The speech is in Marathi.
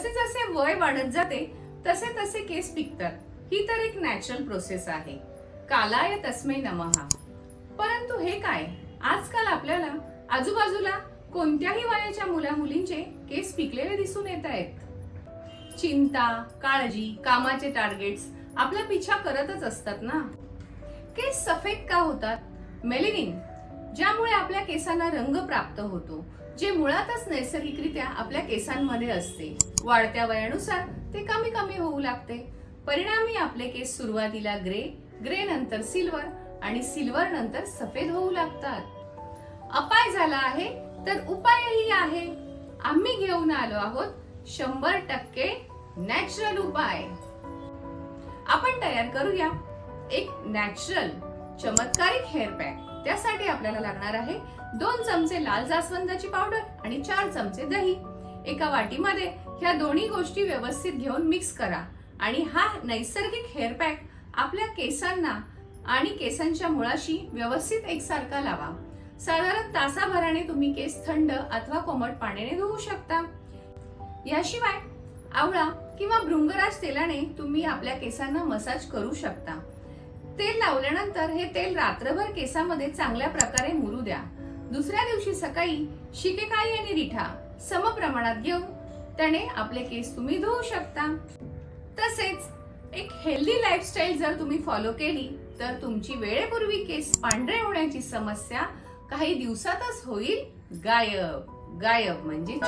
जसे जसे वय वाढत जाते तसे तसे केस पिकतात. ही तर एक नॅचरल प्रोसेस आहे. कालाय तस्मै नमहा परंतु हे काय? आजकाल आपल्याला आजूबाजूला कोणत्याही वयाच्या मुला मुलींचे केस पिकलेले दिसून येत आहेत. चिंता काळजी कामाचे टार्गेट्स आपला पिछा करतच असतात ना? केस सफेद का होतात? मेलिनिन ज्यामुळे आपल्या केसांना रंग प्राप्त होतो जे मुळातच नैसर्गिकरित्या आपल्या केसांमध्ये असते. वाढत्या वयानुसार ते कमी कमी होऊ लागते. परिणामी आपले केस सुरुवातीला ग्रे ग्रे नंतर सिल्वर आणि सिल्वर नंतर सफेद होऊ लागतात. अपाय झाला आहे तर उपायही आहे. आम्ही घेऊन आलो आहोत शंभर टक्के नॅचरल उपाय. आपण तयार करूया एक नॅचरल चमत्कारिक हेअर पॅक. त्यासाठी आपल्याला लागणार आहे दोन चमचे लाल जास्वंदाची पावडर आणि चार चमचे दही. एका वाटीमध्ये ह्या दोन्ही गोष्टी व्यवस्थित घेऊन मिक्स करा. आणि हा नैसर्गिक हेअर पॅक आपल्या केसांना आणि केसांच्या मुळाशी व्यवस्थित एकसारखा लावा. साधारण तासाभराने तुम्ही केस थंड अथवा कोमट पाण्याने धुवू शकता. याशिवाय आवळा किंवा भृंगराज तेलाने तुम्ही आपल्या केसांना मसाज करू शकता. तेल लावल्यानंतर हे तेल रात्रभर केसामध्ये चांगल्या प्रकारे मुरू द्या. दुसऱ्या दिवशी सकाळी शिकेकाई आणि रिठा सम प्रमाणात घेऊन त्याने आपले केस तुम्ही धुवू शकता. तसेच एक हेल्दी लाईफस्टाईल जर तुम्ही फॉलो केली तर तुमची वेळेपूर्वी केस पांढरे होण्याची समस्या काही दिवसातच होईल. गायब गायब म्हणजे